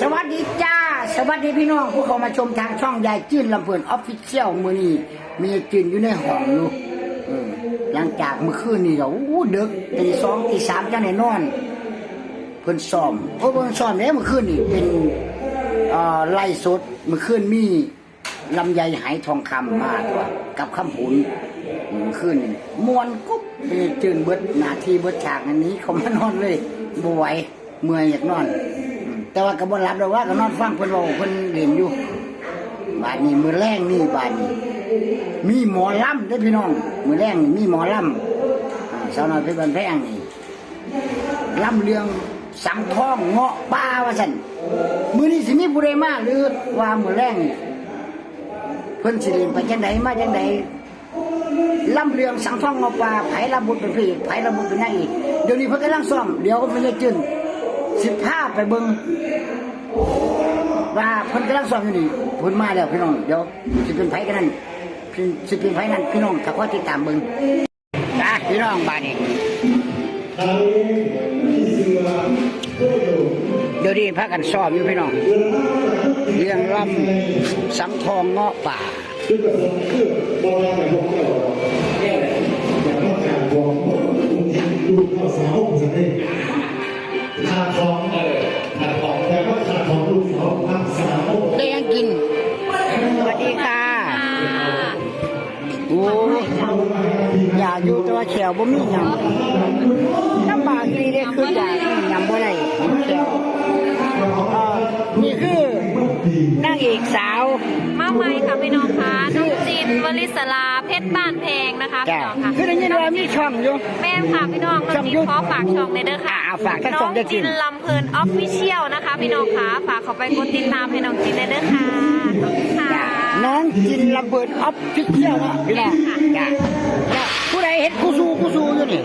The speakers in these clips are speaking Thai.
สวัสดีจ้า สวัสดีพี่น้องผู้เข้ามาชมทางช่องยายจื้นลำเพลินออฟฟิเชียลมือนี้มีจื้นอยู่ในห้องอยู่เออหลังจากเมื่อคืนนี่ก็อู้ดึกตีสองตีสามจังไหนนอน เพิ่นซ้อมโอ้เพิ่นซ้อมเนี่ยเมื่อคืนนี่เป็นไล่สดเมื่อคืนมีลำไยหายทองคำมาตัวกับคำผุนเมื่อคืนนี่มวนกุ๊บมีจื้นเบิดนาทีเบิดฉากอันนี้เขามานอนเลยบ่ไหวเมื่อยอยากนอน แต่ว่าก็บ่หลับดอกว่าก็นอนฟังเพิ่นเว้าเพิ่นเล่นอยู่บาดนี้มือแรงนี่บาดนี้ มีหมอลำเด้อพี่น้อง มือแรงนี่มีหมอลำอ่าสาวน้อยเพชรบันแพงนี่ลำเรื่องสังทองเงาะป่าว่าซั่นมือนี้สิมีผู้ใดมาหรือว่ามือแรงนี่เพิ่นสิเล่นไปจังไดมาจังไดลำเรื่องสังทองเงาะป่าไผละบุญเป็นพระเอกไผละบุญเป็นนางเอกเดี๋ยวนี้เพิ่นกำลังซ้อมเดี๋ยวมันจะจืน สิบห้าไปเบิ่งว่าเพิ่นกำลังสอบอยู่นี่พิ่นมาแล้วพี่น้องเดี๋ยวสิเป็นไผกันนั่นสิเป็นไผนั่นพี่น้องถ้าขอติดตามเบิ่งอะพี่น้องบาดนี้เดี๋ยวนี้พากันสอบอยู่พี่น้องเรื่องลำสังทองเงาะป่า บ่มีหยังลำบากดีเด้คืออยากหยังบ่ได้แขวเอ่อนี่คือนางเอกสาว มาใหม่ค่ะพี่น้องคะ วลิศลาเพชรบ้านแพงนะคะจ้ะพี่น้องค่ะคือได้ยินว่ามีช่องอยู่ แม่ค่ะพี่น้องน้องจินขอฝากช่องในอยเด้อค่ะอ่าฝากทั้งน้สอองงเด้อจิจิน นลำเพลินออฟฟิเชียลนะคะ พี่น้องค่ะฝากเขาไปกดติดตามให้น้องจินในอยเด้อค่ะขอบคุณค่ะจ้ะน้องจินระเบิดออฟฟิเชียลนะพี่น้องจ้ะจ้ะผู้ใดเห็นกูซูกูซูอยู่นี่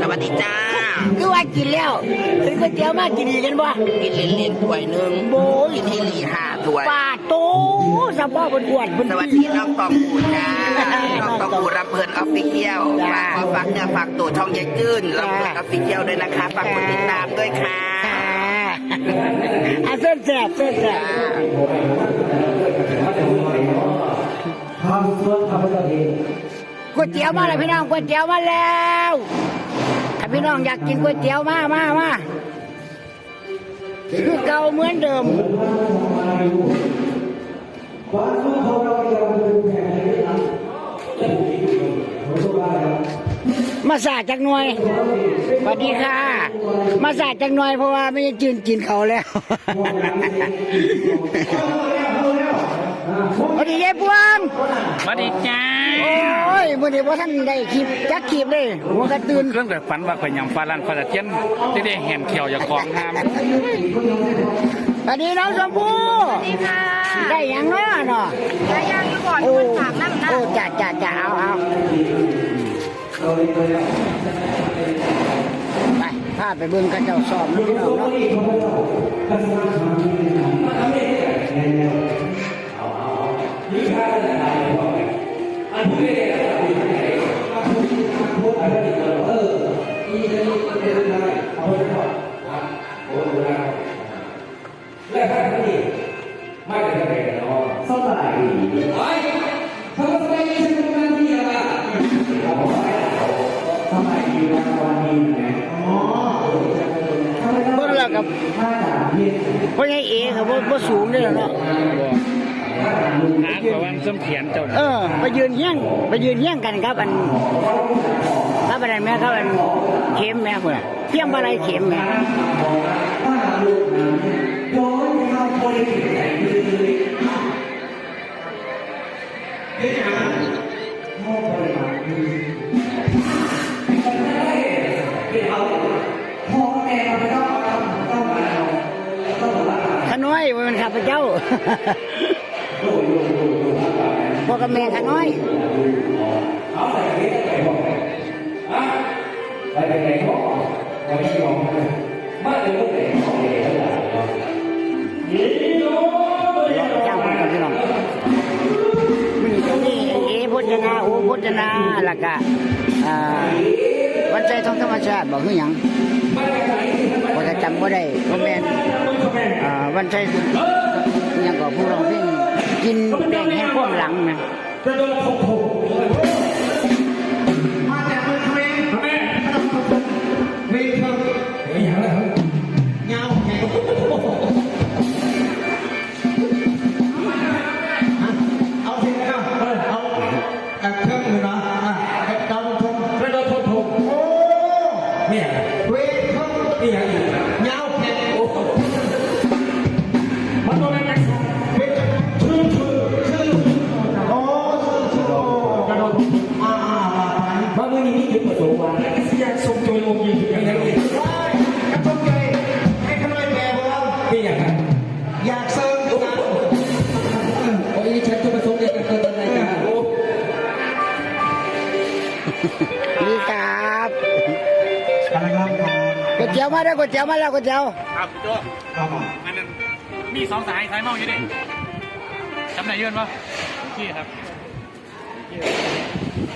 สวัสดีจ้า คือว่ากินแล้วถึงก๋วยเตี๋ยวมากินดีกันบ่กินเล่นๆถ้วยหนึ่งโบยกินที่หลีห้า ถ้วยปาโตสะบ้าบนอ้วนบนสวัสดีน้องตองปูจ้าน้องตองปูรับเพลินออฟฟิเชียลจ้าฝากขอฝากเนื้อฝากตัวช่องยายจื้นรับเพลินออฟฟิเชียลด้วยนะคะฝากกดติดตามด้วยค่ะค่ะอะเส้นแสบเส้นแสบทำส่วนทำให้ตัวเองก๋วยเตี๋ยวมาแล้วพี่น้องก๋วยเตี๋ยวมาแล้วถ้าพี่น้องอยากกินก๋วยเตี๋ยวมามามา คือเก่าเหมือนเดิมมาสาดจากหน่วยสวัสดีค่ะ มาสาดจากหน่วยเพราะว่าไม่ได้จืนกินเขาแล้ว วัสดียายปวงสวัสดีจ้าโอ้ยมื่อนี้ว่าท่านได้คลิปจักคลิปเลยหัวกระตื่นเครื่องแต่ฝันว่าข่อยยำฟ้าลันฟ้าตะเทียนที่ได้แหมเขียวอย่าของห้ามสวัสดีน้องชมพู่นี่ค่ะ ได้หยังเนาะเนาะได้ย่างอยู่ก่อนโอ้คนฝากน้ำนะโอ้จ้าจ้าจ้าเอาเอาไปพาไปเบิ่งกันเจ้าสอบนะพี่น้องเนาะ เบิ่งแล้วกับเพราะไงเอกับว่าว่าสูงเด้อเนาะ หางกว่าวันส้มเขียนเจ้าเออ ไปยืนเฮี้ยงไปยืนเฮี้ยงกันครับอันครับอันแม่ครับอันเข็มแม่พุ่นเพียงอะไรเข็มแม่ขน้อยมันขับไปเจ้า พ่อกับแม่ขน้อยเจ้าน้องมันตรงนี้พจนาโอพจนาแล้วก็อ่าวันใจทองธรรมชาติบอกคือหยังพบ่ได้บ่แม่นอ่าวันชัยอิหยังก็ผู้ร้องเพลง กินแป้งแห้งความหลังนะมาจากเมืองเขมรแม่เวทเธอเฮ้ยอย่างไรครับเงาแข็งเอาสิเอาเอากับเครื่องเลยนะอะดาวทงกระโดดทงทงโอ้เนี่ยเวทเธอนี่อย่างอีกเงาแข็งโอ้มันโดน นี่ครับกำลังรับงานก๋วยเตี๋ยวมาแล้วก๋วยเตี๋ยวมาแล้วก๋วยเตี๋ยวครับโจครับผมอันนั้นมีสองสายสายเมาอยู่ดิจำไหนยืนปะพี่ครับ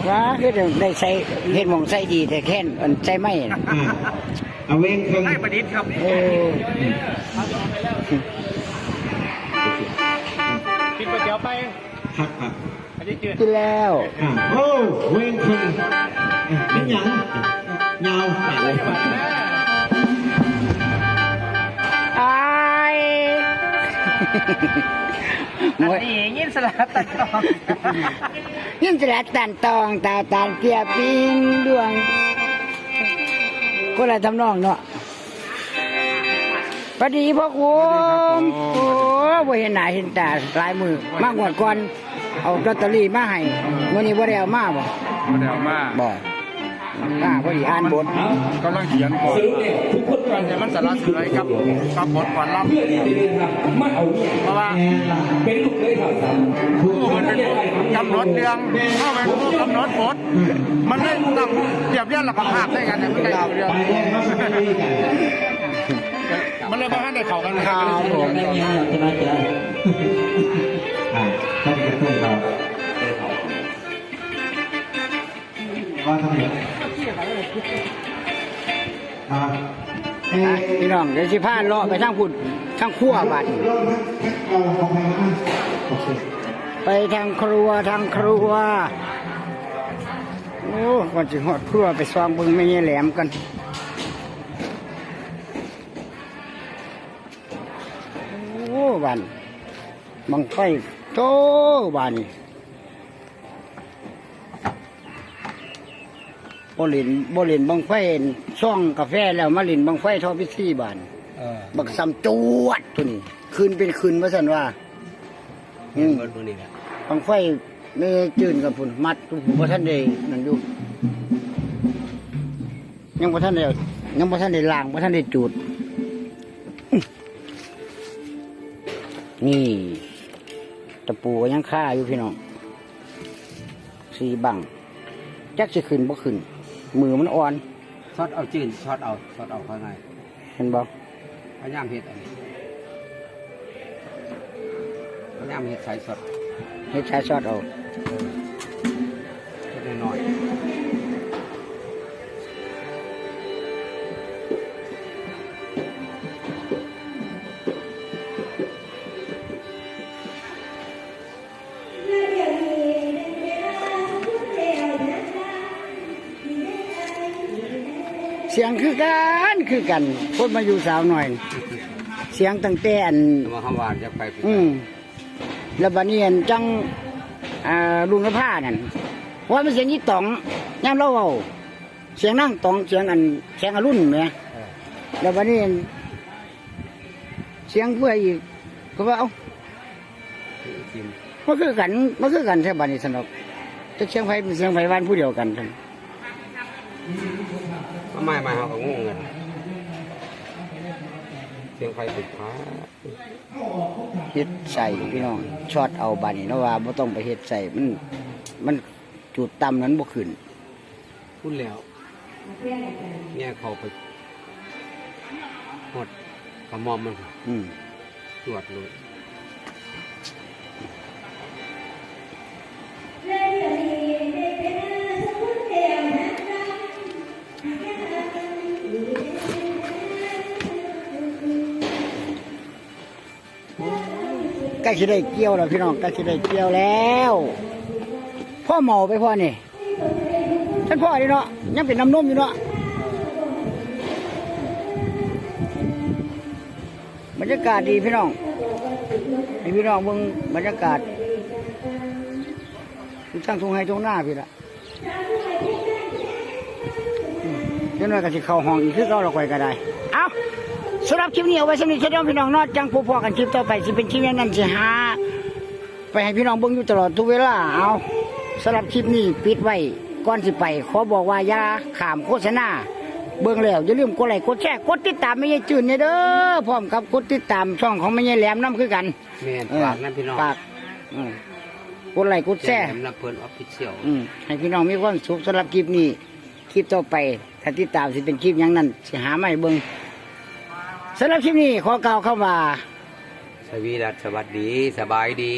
ว้าคือได้ใส่เฮ็ดหมองใส่ดีแต่แค่นอันใส่ไม่น่ะอ่าเอาเว้งเครื่องให้ประดิษฐ์ครับโอ้กินก๋วยเตี๋ยวไปครับครับอันนี้จืด กินแล้วอ่าโอ้เว้งเครื่องเป็นหยังยาวอายหมดนี่ยินสลับตัดต่อยินสลัดตันตองตาตานเกียปิงดวงก็ละทำนองเนาะพอดีพ่อคุณโอ้บ่เห็นหน้าเห็นตาหลายมือมากกว่าก่อน เอาลอตเตอรี่มาให้วันนี้บ่ได้เอามาบ่เดี๋ยวมาบ่มาพอดีอ่านบทกำลังเขียนก่อนสรุปเนี่ยทุกคนกันแต่มันสาระสื่ออะไรครับกับบทก่อนรับเพื่อที่จะเดินทางมาเอาเนี่ยเพราะว่าเป็นลูกเลยครับสามผู้มันเป็นผู้กำหนดเรื่องเข้าเป็นผู้กำหนดบทมันไม่ต้องเปรียบเทียบหลักภาพได้กันแต่ไม่ได้เรื่องไปแดงมาสักทีกันมันเลยมาให้ได้เข้ากันครับผม เอ๊ะพี่น้องเดี๋ยวสิพาเลาะไปทางพุ่นทางครัวบัดลองเอาของใครมาโอเคไปทางครัวทางครัวโอ้ก่อนสิหอดครัวไปซองบิ่งไม่ใช่แหลมกันโอ้บันบังไฟโตบัน บ่เลินบ่เลินบังไฟช่องกาแฟแล้วมาเลินบังไฟทอพิธีบานเออบักซ้ำจวดตัวนี้คืนเป็นคืนว่าสันว่าอืม เบิร์ดมือนี่แหละบังไฟไม่จืนกับพุ่นมัดพระท่านได้นั่นอยู่ยังพระท่านได้ยังพระท่านได้ล้างพระท่านได้จูดอื้อนี่ตะปูก็ยังค่าอยู่พี่น้องสีบังจักสิขึ้นบ่ขึ้น มือมันอ่อนช็อตเอาจืนช็อตเอาช็อตเอาข้างในเห็นบ่พยายามเห็ดอันนี้พยายามเห็ดใส่ช็อตให้ชายชอดเอา เสียงคือกันคือกันคนมาอยู่สาวหน่อย เสียงตั้งแต่อันมาข้าวหวานจะไปอืมแล้วบัดนี้อันจังอ่าลุงนภานั่นว่ามันเสียงยี่ตองย่ามเราเอาเสียงนั่งตองเสียงอันเสียงอรุ่นแหมแล้วบัดนี้อันเสียงเพื่ออีกก็ว่าเอ้ากินมันคือกันมันคือกันแค่บัดนี้สนุกจะเสียงไฟเป็นเสียงไฟบ้านผู้เดียวกัน ทั้งไม่ไม่เขาก็งงกันเสียงไฟติดพ้าเฮ็ดใส่พี่น้องช็อตเอาบัดนี้เนาะว่าบ่ต้องไปเฮ็ดใส่มันมันจุดต่ำนั้นบ่ขึ้นพูดแล้ว เนี่ยเขาไปหดกระหมอมมันอืมตรวจเลย ใกล้สิได้เกี่ยวแล้วพี่น้องใกล้สิได้เกี่ยวแล้ว พ่อเมาไปพ่อนี่ท่านพ่อนี่เนาะยังเป็นน้ำนมอยู่เนาะบรรยากาศดีพี่น้องให้พี่น้องเบิ่งบรรยากาศทุกช่างทุงไห้ทุงหน้าพี่ละเดี๋ยวหน่อยก็สิเข้าห้องอีกคือเราเราไปก็ได้ เอา สำหรับคลิปนี้เอาไว้สำหรับพี่น้องพี่น้องเนอดจังผู้พอกันคลิปต่อไปสิเป็นคลิปนั้นสิหาไปให้พี่น้องเบิ่งอยู่ตลอดทุกเวลาเอาสำหรับคลิปนี้ปิดไว้ก่อนสิไป ขอบอกว่าอย่าขามโฆษณาเบิ่งแล้วอย่าลืมกดไลค์กดแชร์กดติดตามไม่ยายจืนเนี่ยเด้อพร้อมกับกดติดตามช่องของไม่ยายแหลมน้ำคือกันแม่นเออฝากนั่นพี่น้องฝากอืมกดไลค์กดแชร์สำหรับเพิ่นออฟฟิเชียลอืมให้พี่น้องมีความสุขสำหรับคลิปนี้คลิปต่อไปถ้าติดตามสิเป็นคลิปหยังนั้นสิหาไม่เบิ่ง สำหรับคลิปนี้ขอกล่าวเข้ามา สวีดัสสวัสดี สบายดี